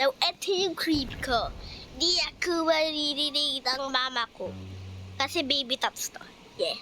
Ito yung creep ko. Di ako maririnig ng mama ko. Kasi baby tops to. Yeah.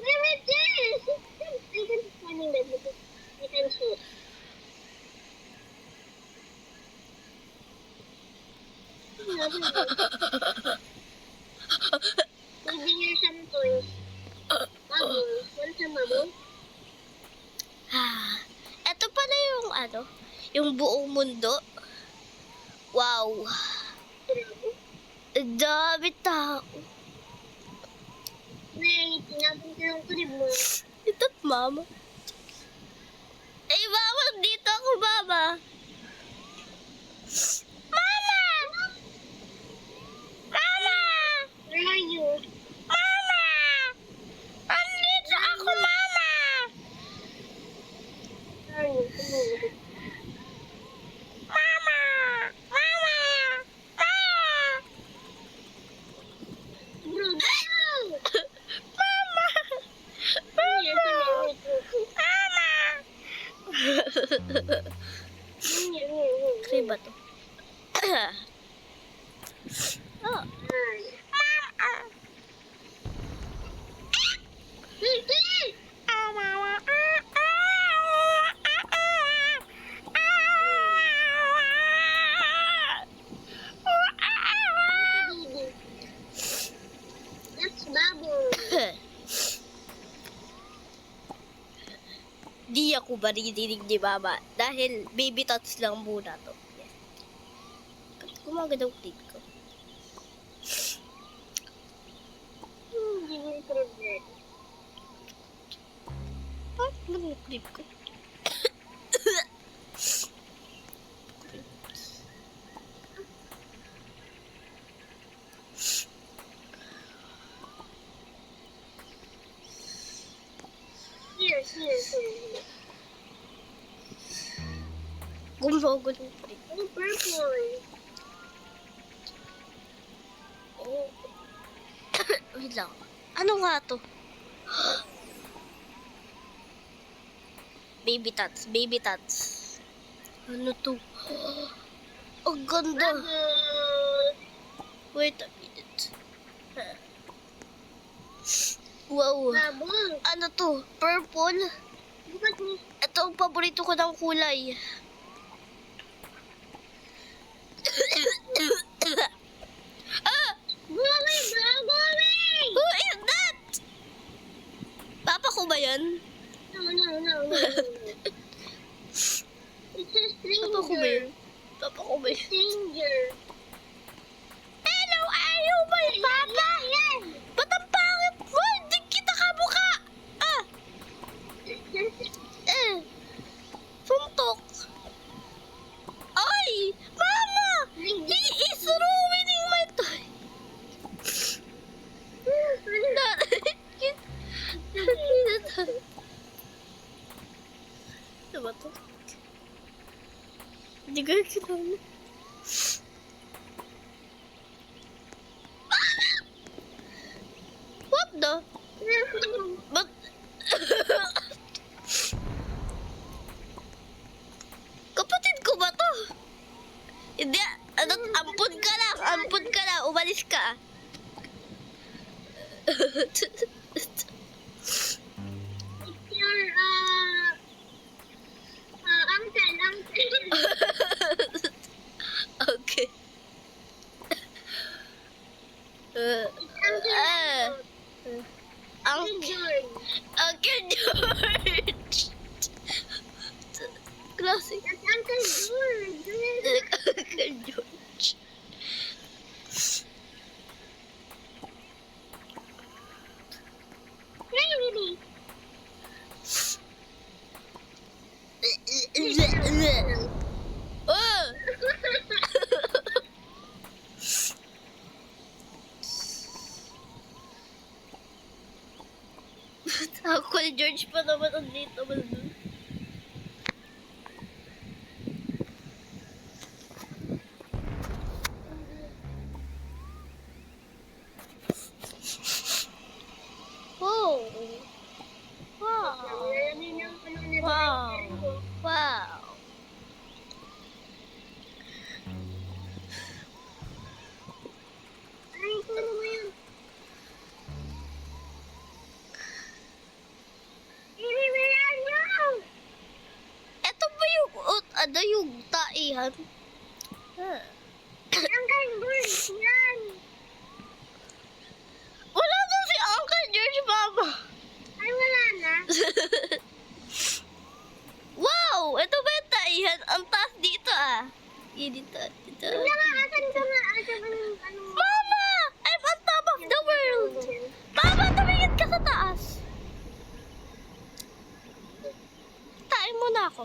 Where is this? I can finding yung buong mundo. Wow. Dami tao. May tinapon ko kulib mo. Ito't mama. Ay, mama, dito ako. Mama! Mama! Where are you? Mama! Andito ako, mama! Where are you? Come over. Mama! Mama! Mama! Bro, no! Mama! Here, come here. Wait, wait, wait. Mama! Here, here, here. Kasi ba to? oh. Hi. Mama! Hey, hey! Ah, mama! Baby. That's bubble. Di ako maririnig ni mama dahil baby tots lang muna to. Yes. Ko. Hmm, Hindi ko rin Ah, ano yung clip ko? Here, here, here, here. Gumago ng clip. Oh, purple. Oh. Wait lang. Ano nga to? baby tots, baby tots. Ano to? Ang ganda. Wait a minute. Wow. Ano to? Purple? Mo. Ito ang paborito ko ng kulay. ah! Gumawin, bro! Gumawin! Who is that? Papa ko ba yan? No, no, no, no, no. It's a Papa ko ba yan? Stranger. Papa ko ba yan? Stranger. Hello, ayaw ba yung papa? Uh, Uncle Ah. George. Uncle, George. Classic. Uncle George. Uncle George. Uncle George pa naman ang dito mo dun. Yan. Ah. Uncle George, yan. Wala doon si Uncle George, Mama. Ay, wala na. wow! Ito ba yung taihan? Ang taas dito ah. Yeah, dito, dito. Wala nga, asan ka nga? Asan ka ng ano? Mama! I'm on top of the world! Mama, tumingin ka sa taas. Tain mo na ako.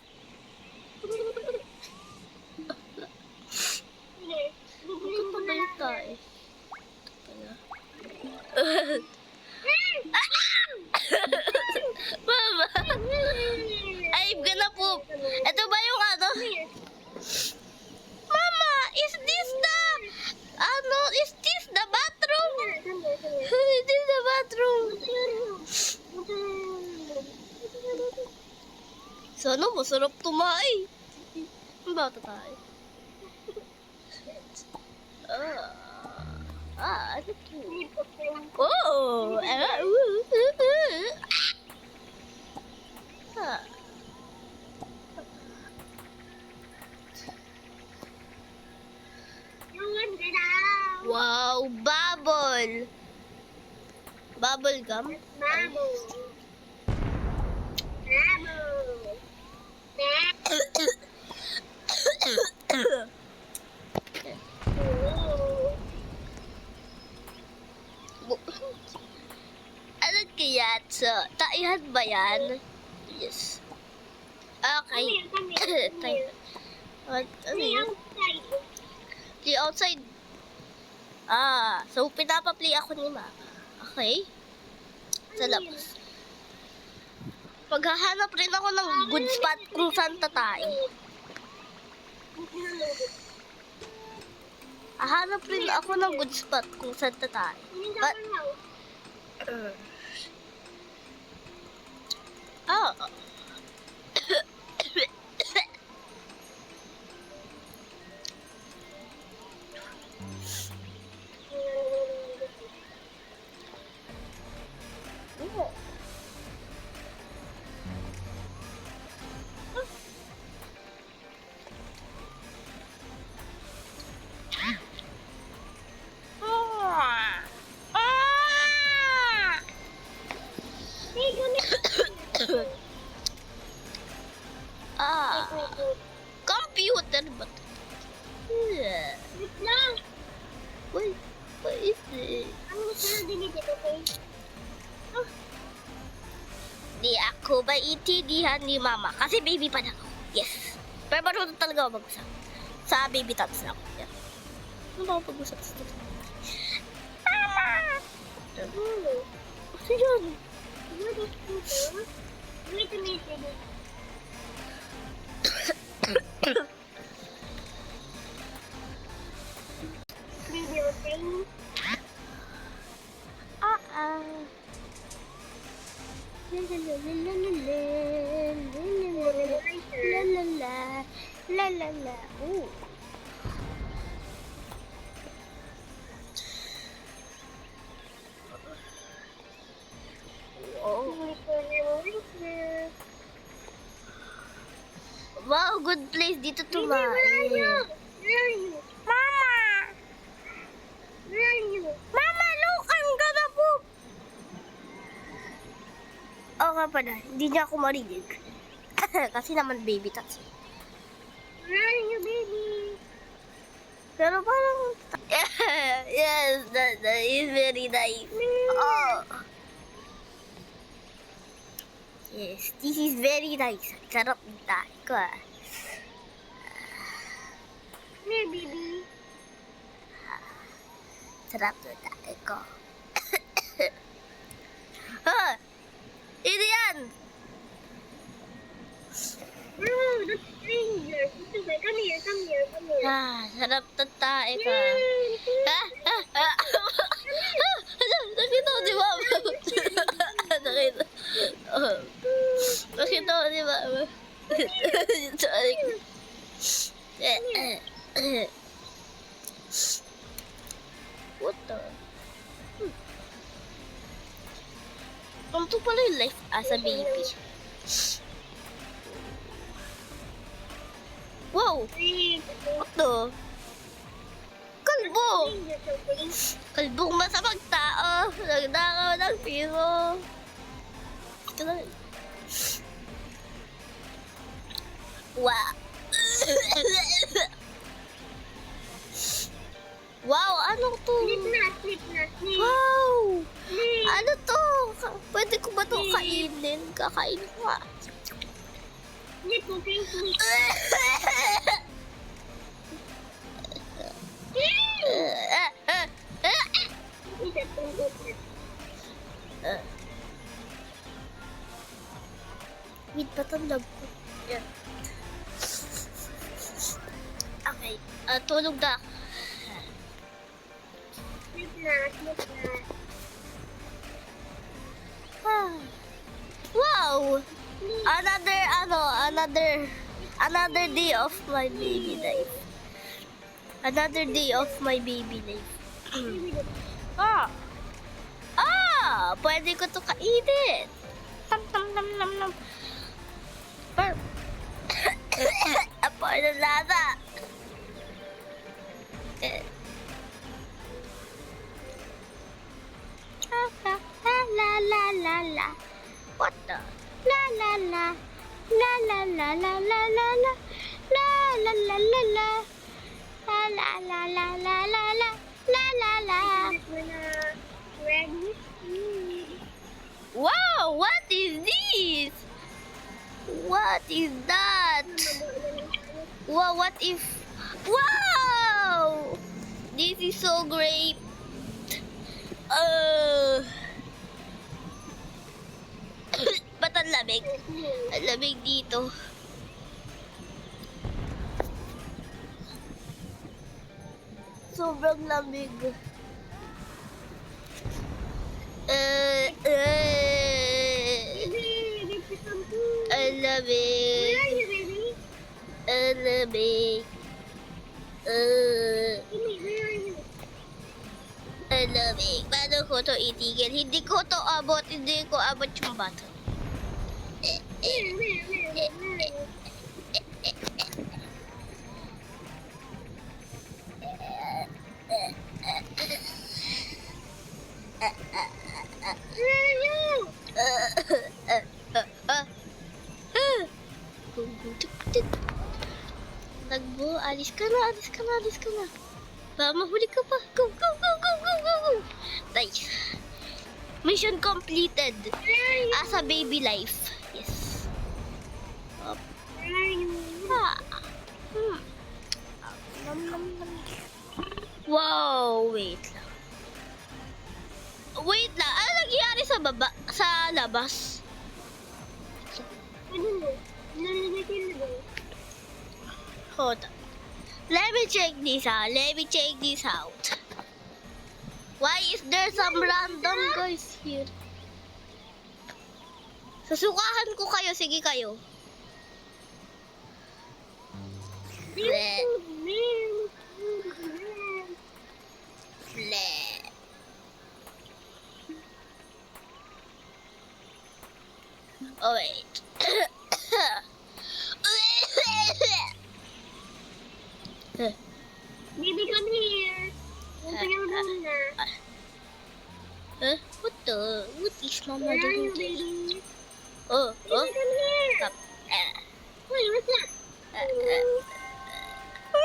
Sana masarap tumae. Bata tayo. Ah, ah, ano to? Oh, ah, uh, uh, uh. Ah. Wow, bubble. Bubble gum? ano kaya ito? Taihan ba yan? Yes. Okay. What? Ano yun? Play outside. Ah, so pinapa-play ako ni Mama. Okay? Sa labas. Maghahanap rin ako ng good spot kung saan tatay. Hahanap rin ako ng good spot kung saan tatay. But, uh, 二。Itindihan ni mama? Kasi baby pa na. Yes. Pero marunong talaga ako mag-usap. Sa baby tots na ako. Yeah. Ano ba ako pag-usap sa toto? Mama! La la la la la la la la Ooh. Oh. Wow, good place dito Baby, where are you? tumae. Where are you? Mama! Where are you? Mama, look! I'm gonna poop! Oo nga pala, hindi niya ako marinig. Kasi naman baby eh. Where are you, baby? Pero parang... yes, that, that is very nice. Oh. Yes, this is very nice. Sarap tayo ko ah. Here, baby. Sarap ng tayo ko. ha! Ito yan! No, that's stranger. Come here, come here, come here. Ah, sarap tayo ko. ah. Ah, ah, ah. Nakita ko di ba? Nakita. Oh. Nakita ko di ba? Sorry. Nagnakaw ng piso. Ito na. Wow. wow, ano to? Sleep na, sleep na, sleep. Wow! Sleep. Ano to? Pwede ko ba to kainin? Kakain ko nga. Sleep, okay, sleep. Isa, na. Wait, patandog ko. Yan. Okay. Ah, tulog na. Sleep na, sleep na. Wow! Another, ano, another, another day of my baby life. Another day of my baby life. Ah! Ah! Pwede ko to kainin. Tam tam tam tam tam. Per. Apo ng lasa. Eh. La la la la la la. What the? La la la. La la la la la la la. La la la la la. La la la la la la la. La la la. Ready? Wow, what is this? What is that? Wow, what if... Wow! This is so great. Uh... Ba't ang lamig? Ang lamig dito. Sobrang lamig. Uh, uh, Baby, get you some food. ang lamig. Where are you, baby? Ang lamig. Uh, Baby, where are you? ang lamig. Paano ko to itigil? Hindi ko to abot. Hindi ko abot yung bato. Eh, eh, Where, Nagbo, alis ka na, alis ka na, alis ka na. Baka mahuli ka pa. Go, go, go, go, go, go, go. Nice. Mission completed. As a baby life. Yes. Up. Ah. Wow, wait lang. Wait lang. Sa baba? Sa labas? Hold on. Let me check this out. Let me check this out. Why is there some random guys here? Susukahan ko kayo. Sige kayo. Bleh. Bleh. Oh wait. Baby, come here. Open your room na. Huh? What the? What is mama Where are you, doing? baby? Oh, Baby, oh. come here. Stop. Ah. Wait, what's that? Ah, ah.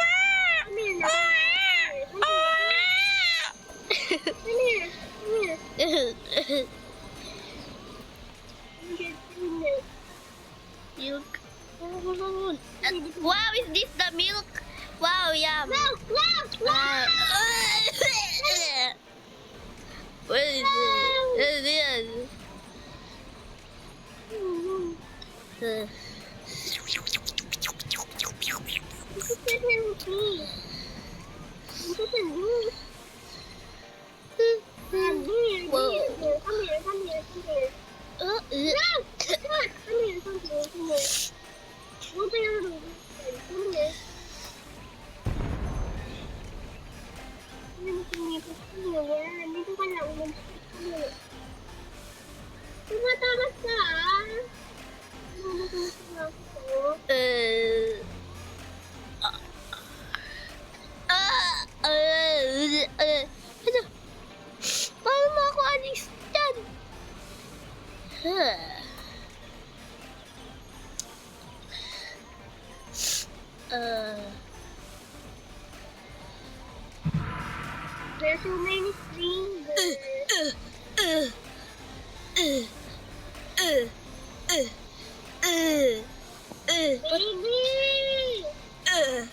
Come here now. Come here. Come here. Come here. Come here. Milk. Oh, uh, wow, is this the milk? Wow, yum. Wow, wow, uh, Wow. wow. what is this? What is this? Uh, uh, uh, uh, Baby! uh.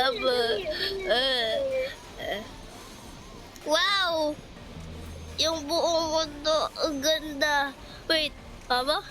Aba. Uh. Wow! Yung buong mundo, ang ganda. Wait, mama?